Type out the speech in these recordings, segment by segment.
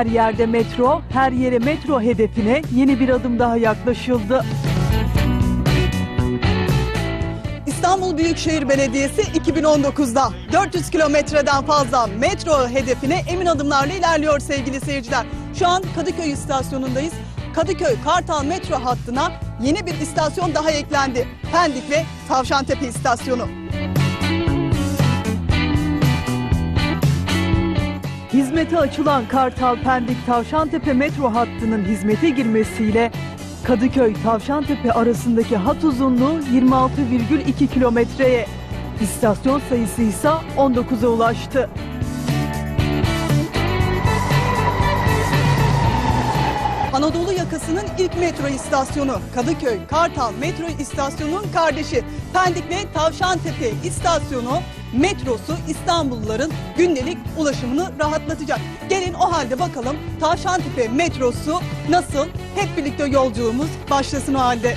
Her yerde metro, her yere metro hedefine yeni bir adım daha yaklaşıldı. İstanbul Büyükşehir Belediyesi 2019'da 400 kilometreden fazla metro hedefine emin adımlarla ilerliyor sevgili seyirciler. Şu an Kadıköy istasyonundayız. Kadıköy Kartal metro hattına yeni bir istasyon daha eklendi. Pendik ve Tavşantepe istasyonu. Hizmete açılan Kartal Pendik Tavşantepe metro hattının hizmete girmesiyle Kadıköy Tavşantepe arasındaki hat uzunluğu 26,2 kilometreye, istasyon sayısı ise 19'a ulaştı. Anadolu yakasının ilk metro istasyonu Kadıköy Kartal metro istasyonunun kardeşi Pendik ve Tavşantepe istasyonu metrosu İstanbulluların gündelik ulaşımını rahatlatacak. Gelin o halde bakalım Tavşantepe metrosu nasıl? Hep birlikte yolculuğumuz başlasın o halde.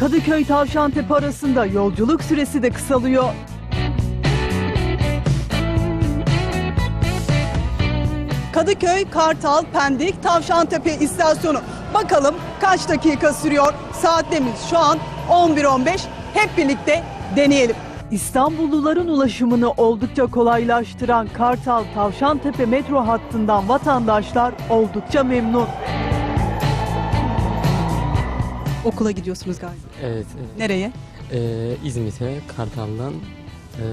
Kadıköy Tavşantepe arasında yolculuk süresi de kısalıyor. Kadıköy, Kartal, Pendik, Tavşantepe istasyonu. Bakalım kaç dakika sürüyor? Saatlerimiz şu an 11.15. Hep birlikte deneyelim. İstanbulluların ulaşımını oldukça kolaylaştıran Kartal Tavşantepe metro hattından vatandaşlar oldukça memnun. Okula gidiyorsunuz galiba. Evet, evet. Nereye? Ee, İzmit'e Kartal'dan ee,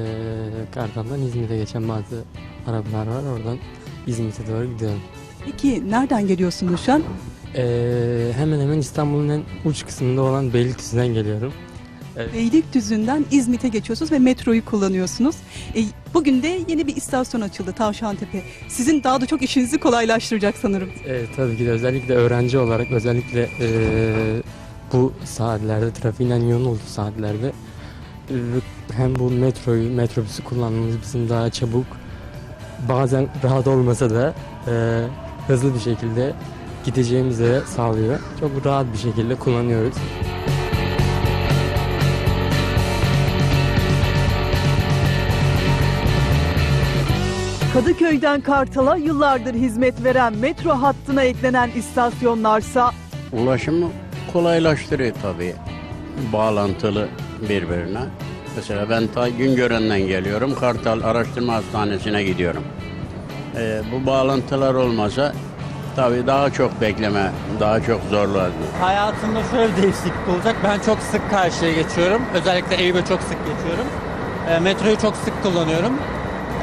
Kartal'dan İzmit'e geçen bazı arabalar var. Oradan İzmit'e doğru gidiyorum. Peki nereden geliyorsunuz şu an? Ee, hemen hemen İstanbul'un en uç kısmında olan Beylikdüzü'den geliyorum. Beylikdüzü'nden İzmit'e geçiyorsunuz ve metroyu kullanıyorsunuz. E, bugün de yeni bir istasyon açıldı Tavşantepe. Sizin daha da çok işinizi kolaylaştıracak sanırım. Evet, tabii ki de özellikle öğrenci olarak özellikle ee, bu saatlerde trafiğin en yoğun olduğu saatlerde ee, hem bu metroyu, metrobüsü kullanmamız bizim daha çabuk bazen rahat olmasa da ee, hızlı bir şekilde gideceğimizi de sağlıyor. Çok rahat bir şekilde kullanıyoruz. Kadıköy'den Kartal'a yıllardır hizmet veren metro hattına eklenen istasyonlarsa Ulaşımı kolaylaştırıyor tabii. Bağlantılı birbirine. Mesela ben ta Güngören'den geliyorum. Kartal Araştırma Hastanesi'ne gidiyorum. Ee, bu bağlantılar olmasa tabii daha çok bekleme, daha çok zorlardı. Hayatımda şöyle bir değişiklik olacak. Ben çok sık karşıya geçiyorum. Özellikle Eyüp'e çok sık geçiyorum. E, metroyu çok sık kullanıyorum.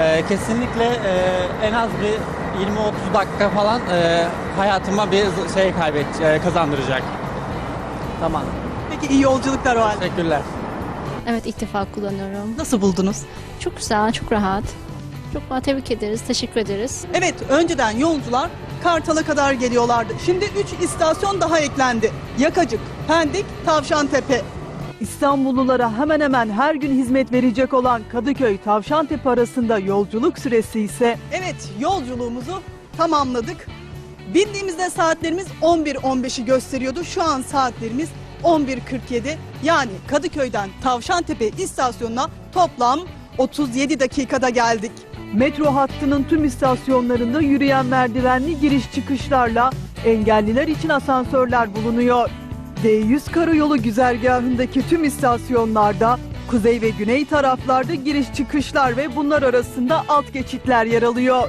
E, kesinlikle e, en az bir 20-30 dakika falan e, hayatıma bir şey kaybet e, kazandıracak. Tamam. Peki iyi yolculuklar o halde. Teşekkürler. Evet ilk defa kullanıyorum. Nasıl buldunuz? Çok güzel, çok rahat. Çok tebrik ederiz, teşekkür ederiz. Evet, önceden yolcular Kartal'a kadar geliyorlardı. Şimdi 3 istasyon daha eklendi. Yakacık, Pendik, Tavşantepe. İstanbullulara hemen hemen her gün hizmet verecek olan Kadıköy Tavşantepe arasında yolculuk süresi ise Evet, yolculuğumuzu tamamladık. Bindiğimizde saatlerimiz 11.15'i gösteriyordu. Şu an saatlerimiz 11.47. Yani Kadıköy'den Tavşantepe istasyonuna toplam 37 dakikada geldik. Metro hattının tüm istasyonlarında yürüyen merdivenli giriş çıkışlarla engelliler için asansörler bulunuyor. D100 karayolu güzergahındaki tüm istasyonlarda kuzey ve güney taraflarda giriş çıkışlar ve bunlar arasında alt geçitler yer alıyor.